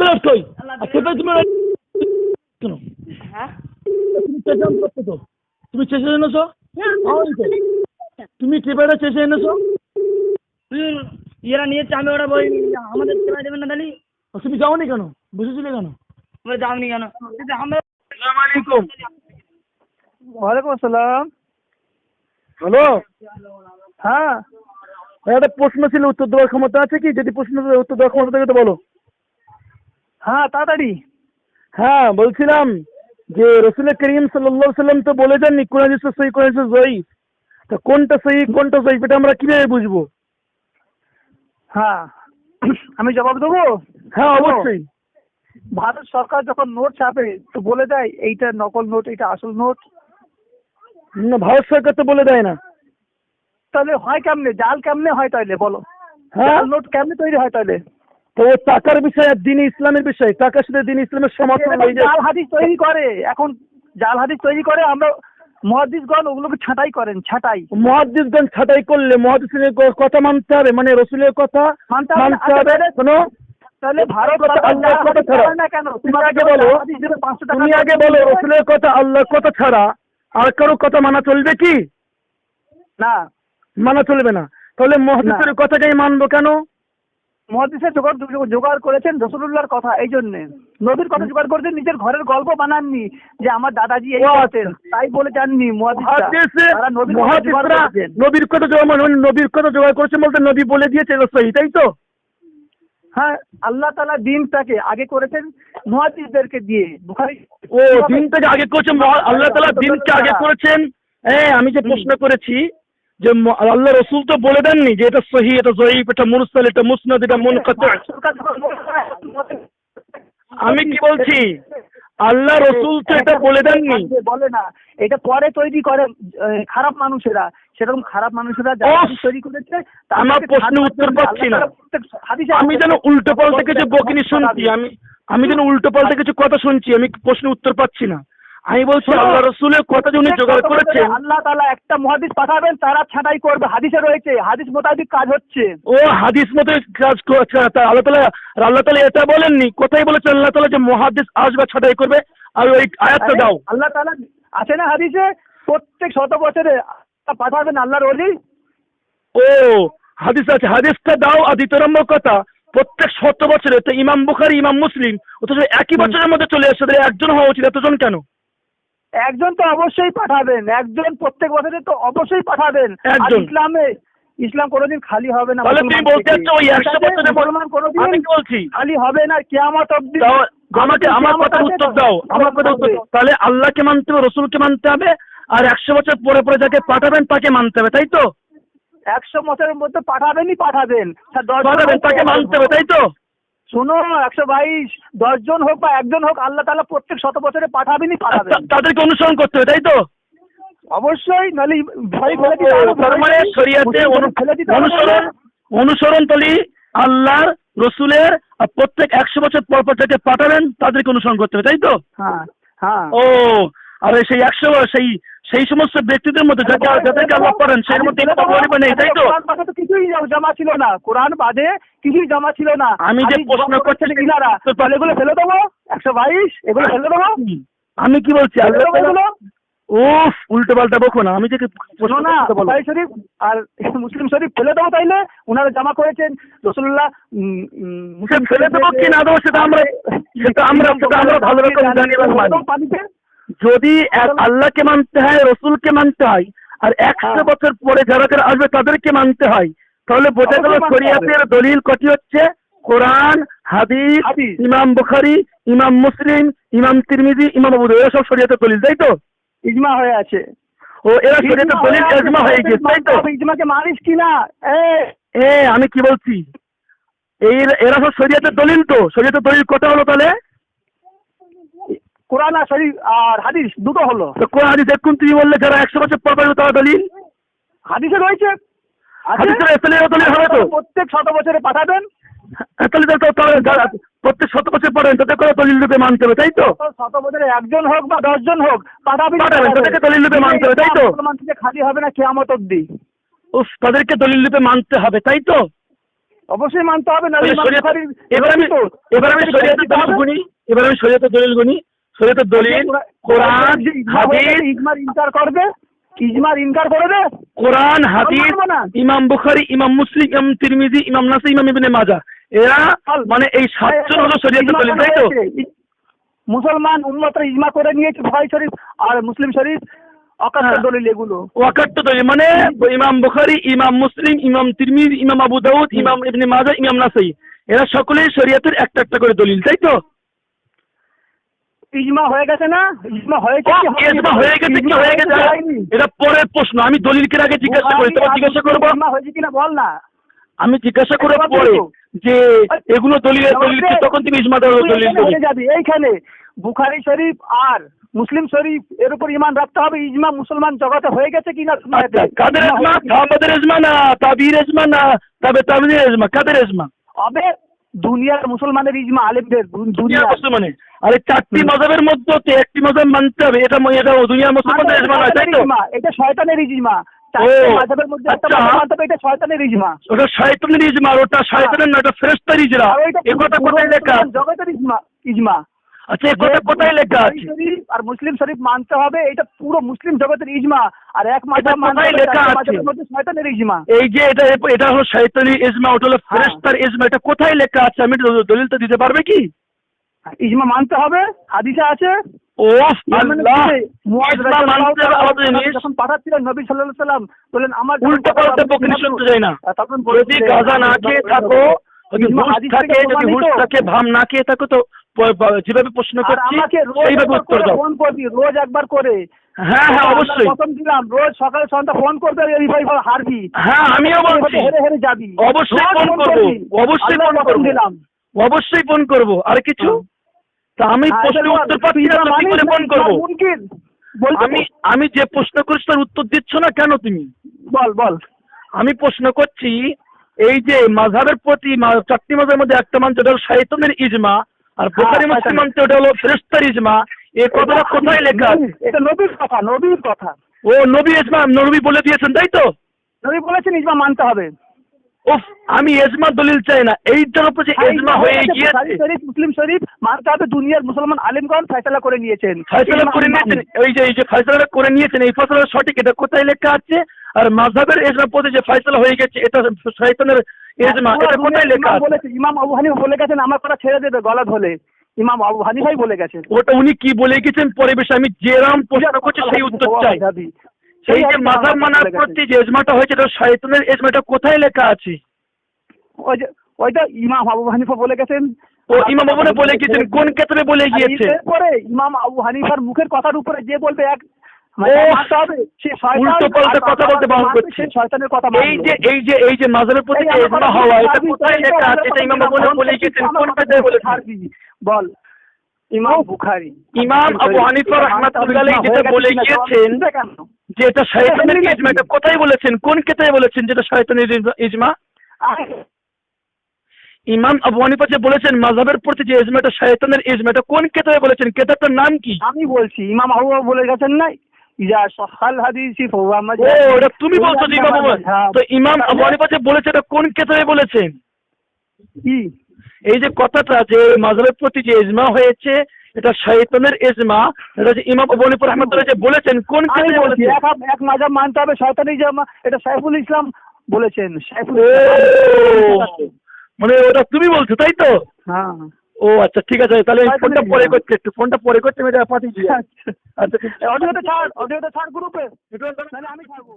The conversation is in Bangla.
কই? সেটা তুমি কেন? হ্যাঁ? তুমি চেঁচান করতে তো। তুমি চেঁচে এনেছো? তুমি এনেছো? এরা নিয়েছে আমি ওরা বই আমাদের সেবা দেবেন না তাহলে তুমি যাওনি কেন? বুঝেছিলে কেন? আমরা যাওনি কেন? কিন্তু আমরা আসসালামু আলাইকুম। ওয়ালাইকুম আসসালাম। হ্যালো? হ্যাঁ। একটা প্রশ্ন ছিল উত্তর দেওয়ার ক্ষমতা আছে কি? যদি প্রশ্ন উত্তর দেওয়ার ক্ষমতা থাকে তো বলো। হ্যাঁ তাড়াতাড়ি। হ্যাঁ বলছিলাম যে রসুল করিম সাল্লাহ সাল্লাম তো বলে যাননি কোন হাদিসে সহি কোন হাদিসে জয়ী। তা কোনটা সহি কোনটা জয়ী এটা আমরা কীভাবে বুঝব? হ্যাঁ আমি জবাব দেবো? হ্যাঁ অবশ্যই। ভারত সরকার যখন নোট ছাপে তো বলে দেয় এইটা নকল নোট এইটা আসল নোট। না ভারত সরকার তো বলে দেয় না। তাহলে হয় কেমনে? জাল কেমনে হয় তাইলে বলো? হ্যাঁ? জাল নোট কেমনে তৈরি হয় তাইলে? তো ও টাকার বিষয় দিন ইসলামের বিষয় টাকার সাথে দিন ইসলামের এই জাল হাদিস তৈরি করে এখন জাল হাদিস তৈরি করে আমরা মহাদিসগণ ওগুলোকে ছাঁটাই করেন ছাঁটাই। মহাদিসগঞ্জ ছাঁটাই করলে মহাদিসের কথা মানতে হবে মানে রসুলের কথা মানতে হবে আচ্ছা, শোনো। তাহলে ভারত কথা আল্লাহর কথা ছাড়া। না কেন? তুমি আগে বলো জাল হাদিস দেবে 500 টাকা তুমি আগে বলো রসুলের কথা আল্লাহর কথা ছাড়া আর কারও কথা মানা চলবে কি? না। মানা চলবে না। তাহলে মহাদিসের কথাকেই মানবো কেন? মহাদিসের জোগাড় জোগাড় করেছেন রসুল্লাহর কথা এই জন্যে। নবীর কথা জোগাড় করেছেন নিজের ঘরের গল্প বানাননি যে আমার দাদাজি এই ও আচ্ছা। তাই বলে জাননি মহাদিসরা নবীর কথা জোগাড় মহাদিসরা নবীর কথা জোগাড় মানে নবীর কথা জোগাড় করেছে বলতে নবী বলে দিয়েছে সহি তাই তো? হ্যাঁ আল্লাহ তালা দিনটাকে আগে করেছেন মহাদিসদেরকে দিয়ে। বুখারি ও দিনটাকে আগে করেছেন আল্লাহ তালা দিনকে আগে করেছেন? হ্যাঁ আমি যে প্রশ্ন করেছি যে আল্লাহ রসুল তো বলে দেননি যে এটা সহি এটা জয়ীফ এটা মুরসাল এটা মুসনাদ এটা মুনকাত। বলে- আমি কি বলছি? আল্লাহ রসুল তো এটা বলে দেননি। বলে না। এটা পরে তৈরি করে খারাপ মানুষেরা। সেরকম খারাপ মানুষেরা তৈরি করেছে আমার প্রশ্নের উত্তর পাচ্ছি না। আমি যেন উল্টো পাল্টা কিছু বকিনি শুনছি। আমি আমি যেন উল্টো পাল্টা কিছু কথা শুনছি। আমি প্রশ্নের উত্তর পাচ্ছি না। আমি বলছি আল্লাহ রসুলের কথা উনি জোগাড় করেছেন। আল্লাহ তাআলা একটা মহাদিস পাঠাবেন তারা ছাঁটাই করবে। হাদিসে রয়েছে হাদিস মোতাবেক কাজ হচ্ছে। ও হাদিস মতো কাজ করছে আল্লাহ তালা আল্লাহ তালা এটা বলেননি? কোথায় বলেছে আল্লাহ তালা যে মহাদিস আসবে ছাটাই করবে? আর ওই আয়াতটা দাও। আল্লাহ তাআলা আছে না হাদিসে? প্রত্যেক শত বছরে পাঠাবেন আল্লাহর ওলি? ও হাদিস আছে। হাদিসটা দাও আর দ্বিতীয় নম্বর কথা প্রত্যেক শত বছরে তো ইমাম বুখারি ইমাম মুসলিম অথচ একই বছরের মধ্যে চলে আসছে একজন হওয়া উচিত এতজন কেন? একজন তো অবশ্যই পাঠাবেন একজন প্রত্যেক বছরে তো অবশ্যই পাঠাবেন। আর। ইসলামে ইসলাম কোনোদিন খালি হবে না। তাহলে তুমি মুসলমান কোনোদিন আমি বলছি? খালি হবে না কিয়ামত অবধি। দাও আমাকে আমার আসবে উত্তর দাও আমার কথা উত্তর। তাহলে আল্লাহকে মানতে হবে রসুলকে মানতে হবে আর একশো বছর পরে পরে যাকে পাঠাবেন তাকে মানতে হবে তাই তো? একশো বছরের মধ্যে পাঠাবেনই পাঠাবেন। তাকে মানতে হবে তাই তো? শোনো একশো বাইশ দশজন হোক বা একজন হোক আল্লাহ তাআলা প্রত্যেক শত বছরে পাঠাবেনি পাঠাবেন। তা- তাদেরকে অনুসরণ করতে হবে তাই তো? অবশ্যই নাহলে ভয় ফেলে দিতে মানে শরিয়াতে অনুসরণ অনুসরণ তলি আল্লাহর রসুলের প্রত্যেক একশো বছর পর পর যাকে পাঠাবেন তাদেরকে অনুসরণ করতে হবে তাই তো? হ্যাঁ হ্যাঁ। ও আর সেই একশো সেই সেই সমস্ত ব্যক্তিদের মধ্যে যাদেরকে আল্লাহ পারেন সেই মধ্যে। বলবে নেই তাই তো। কিছুই জমা ছিল না। কোরআন বাদে কিছুই জমা ছিল না। আমি যে প্রশ্ন করছি তাহলে এগুলো ফেলে দেবো? একশো বাইশ? এগুলো ফেলে দেবো? আমি কি বলছি? ফেলে আল্লাহ উফ উল্টো পাল্টা বকো না। আমি যে শোনো না বুখারী শরীফ আর মুসলিম শরীফ ফেলে দেবো তাইলে? ওনারা জামা করেছেন। রসুল্লাহ মুসলিম ফেলে দেবো কি না দেবো সেটা আমরা সেটা আমরা সেটা আমরা ভালো রকম জানি পানিতে যদি আল্লাহকে মানতে হয় রসুলকে মানতে হয় আর একশো হ্যাঁ। বছর পরে যারা যারা আসবে তাদেরকে মানতে হয় তাহলে বোঝা গেল শরিয়াতের দলিল কটি হচ্ছে? কোরআন হাদিস। ইমাম বুখারি ইমাম মুসলিম ইমাম তিরমিজি ইমাম আবু এরা সব শরিয়াতের দলিল তাই তো? ইজমা হয়ে আছে। ও এরা শরিয়াতের দলিল ইজমা হয়ে গেছে তাই তো? ইজমাকে মানিস কিনা এ। এ আমি কি বলছি? এই এরা সব শরিয়াতের দলিল তো শরিয়াতের দলিল কটা হলো তাহলে? কোরআন আর শরীফ আর হাদিস দুটো হলো। তো কোরআন হাদিস এখন তুমি বললে যারা একশো বছর পর পাবে তারা দলিল? হাদিসে রয়েছে। প্রত্যেক শত বছরে পাঠাবেন। তাহলে যারা প্রত্যেক শত বছর পরে তাদের করে দলিল রূপে মানতে হবে তাই তো? শত বছরে একজন হোক বা দশজন হোক পাঠাবেন তাদেরকে দলিল রূপে মানতে হবে, তাই তো? খালি হবে না কেয়ামত অব্দি। উফ তাদেরকে দলিল রূপে মানতে হবে তাই তো? অবশ্যই মানতে হবে না তাহলে এবার আমি এবার আমি শরীয়তের দলিল গুনি এবার আমি শরীয়তের দলিল গুনি। শরীয়তের দলিল কোরআন হাদিস। ইজমার ইনকার করবে? ইজমার ইনকার করবে কোরআন হাদিস ইমাম বুখারি ইমাম মুসলিম ইমাম তিরমিজি ইমাম নাসি ইমাম ইবনে মাজা এরা মানে এই সাতজন হলো শরীয়তের দলিল তাই তো? মুসলমান উম্মতরা ইজমা করে নিয়েছে বুখারী শরীফ আর মুসলিম শরীফ। হ্যাঁ। মানে ইমাম বুখারি ইমাম মুসলিম ইমাম তিরমিজি ইমাম আবু দাউদ ইমাম ইবনে মাজা ইমাম নাসাই। এরা সকলেই শরীয়তের একটা একটা করে দলিল তাই তো? ইজমা হয়ে গেছে না? ইজমা হয়েছে? ইজমা হয়ে গেছে কি হয়ে গেছে? এটা পরের প্রশ্ন। আমি দলিলকে আগে জিজ্ঞাসা করি তোমার জিজ্ঞাসা করব? ইজমা হয়েছে কিনা বল না। আমি জিজ্ঞাসা করে পরে যে এগুলো দলিল দলিল কি? তখন তুমি ইজমা তুই দলিল যাবি। এইখানে বুখারী শরীফ আর মুসলিম শরীফ এর উপর ইমান রাখতে হবে। ইজমা মুসলমান জগতে হয়ে গেছে কিনা আচ্ছা কাদের এজমা না? তাবির এজমা না? তবে তাবির এজমা কাদের এজমা হবে দুনিয়ার মুসলমানের ইজমা আলেমদের দুনিয়া দুনিয়ার। মুসলমানের। আরে চারটি মজাবের মধ্যে তো একটি মজাব মানতে হবে এটা এটা দুনিয়ার মুসলমানের ইজমা নয় তাই তো? এটা শয়তানের ইজমা। আচ্ছা। এটা শয়তানের ইজমা। ওটা শয়তানের ইজমা ওটা শয়তানের না ওটা ফেরেশতার ইজরা এই কথা কোথায় লেখা? জগতের ইজমা ইজমা। আচ্ছা কথা কোথায় লেখা আছে? আর মুসলিম শরীফ মানতে হবে এটা পুরো মুসলিম জগতের ইজমা আর এক এটা মানতে লেখা আছে? শয়তানের ইজমা। এই যে এটা এটা হলো শয়তানি ইজমা ওটা হলো হ্যাঁ। ফেরেশতার ইজমা এটা কোথায় লেখা আছে? আমি দলিলটা দিতে পারবে কি? ইজমা মানতে হবে হাদিসে আছে। ও ইয়ামানে আল্লাহ ছিলে, মুয়াজ ইজমা রাদিয়াল্লাহু মানতে হবে আলাদা তাআলা জিনিস? যখন পাঠাচ্ছিলেন নবী সাল্লাল্লাহু আলাইহি সাল্লাম বললেন আমার যখন উল্টো কথা পাল্টা বকরি শুনতে চাই না। যদি বলেছিলেন, না খেয়ে থাকো যদি থাকে যদি হুঁশ থাকে ভাম না খেয়ে থাকো তো যেভাবে প্রশ্ন করছি সেইভাবে উত্তর দাও। ফোন করবি রোজ একবার করে। হ্যাঁ হ্যাঁ অবশ্যই। প্রথম দিলাম রোজ সকালে সন্ধ্যা ফোন করবে হারবি। হ্যাঁ আমিও বলছি। হেরে হেরে যাবি। অবশ্যই ফোন করব। অবশ্যই ফোন করব। দিলাম। অবশ্যই ফোন করব। আর কিছু? তা আমি হ্যাঁ, প্রশ্নের উত্তর পাচ্ছি না কি করে ফোন করব? আমি আমি যে প্রশ্ন করছি তার উত্তর দিচ্ছ না কেন তুমি? বল বল। আমি প্রশ্ন করছি এই যে মাঝহাবের প্রতি চারটি মাঝের মধ্যে একটা ওটা হলো ইজমা। আর বুখারি হ্যাঁ, মুসলিম মানতে ওটা হলো ফেরেস্তার ইজমা। এই কথাটা কোথায় লেখা? এটা নবীর কথা নবীর কথা। ও নবী ইজমা নবী বলে দিয়েছেন তাই তো? নবী বলেছেন ইজমা মানতে হবে। উফ আমি এজমা দলিল চাই না। এইটার উপর যে এজমা হয়ে গিয়েছে। শরীফ মুসলিম শরীফ হবে দুনিয়ার মুসলমান আলিমগণ ফয়সালা করে নিয়েছেন। ফয়সালা করে নিয়েছেন এই যে এই যে ফয়সালা করে নিয়েছেন এই ফয়সালা সঠিক এটা কোথায় লেখা আছে? আর মাযহাবের এজমা পদে যে ফয়সালা হয়ে গেছে এটা শয়তানের এজমা এটা কোথায় লেখা ইমাম আছে? ইমাম আবু হানিফা বলে গেছেন আমার কথা ছেড়ে দেবে গলা ধরে ইমাম আবু হানিফাই বলে গেছেন। ওটা উনি কি বলে গেছেন? পরিবেশে আমি যেরাম প্রশ্ন করছি সেই উত্তর চাই। সেই যে মানার প্রতি যে এজমাটা হয়েছে এটা শয়তানের এজমা এটা কোথায় লেখা আছে? ওই যে ওইটা ইমাম আবু হানিফা বলে গেছেন। ও ইমাম আবু বলে গিয়েছেন কোন ক্ষেত্রে বলে গিয়েছে এরপরে ইমাম আবু হানিফার মুখের কথার উপরে যে বলবে এক মানে ইমাম বলে ইমাম বুখারী। ইমাম আবু হানিফা রাহমাতুল্লাহ আলাইহি যেটা বলে গিয়েছেন? যে এটা শয়তানের ইজমা এটা কোথায় বলেছেন? কোন ক্ষেত্রে বলেছেন যেটা শয়তানের ইজমা- ইমাম আবু হানিফা যে বলেছেন মাযহাবের প্রতি যে ইজমা এটা শয়তানের ইজমা এটা কোন কেতাবে বলেছেন? কেতাবটার নাম কি? আমি বলছি ইমাম আবু বলে গেছেন না ইজা সহাল হাদিসি ফাহুয়া ও এটা তুমি বলছো ইমাম আবু হ্যাঁ। তো ইমাম আবু হানিফা যে বলেছে এটা কোন কেতাবে বলেছেন? কি? এই যে কথাটা যে মাযহাবের প্রতি যে ইজমা হয়েছে এটা শয়তানের ইজমা এটা যে ইমাম আবু হানিফা রাহমাতুল্লাহ যে বলেছেন কোন আমি বলেছেন? এক এক মাযহাব মানতে হবে শয়তানি জামা এটা সাইফুল ইসলাম বলেছেন সাইফুল মানে ওটা তুমি বলছো তাই তো? হ্যাঁ। ও আচ্ছা ঠিক আছে তাহলে ফোনটা পরে। করতে একটু ফোনটা পরে করতে আমি এটা পাঠিয়ে দিই আচ্ছা। আচ্ছা। অডিওতে ছাড় অডিওতে ছাড় গ্রুপে আমি ছাড়বো।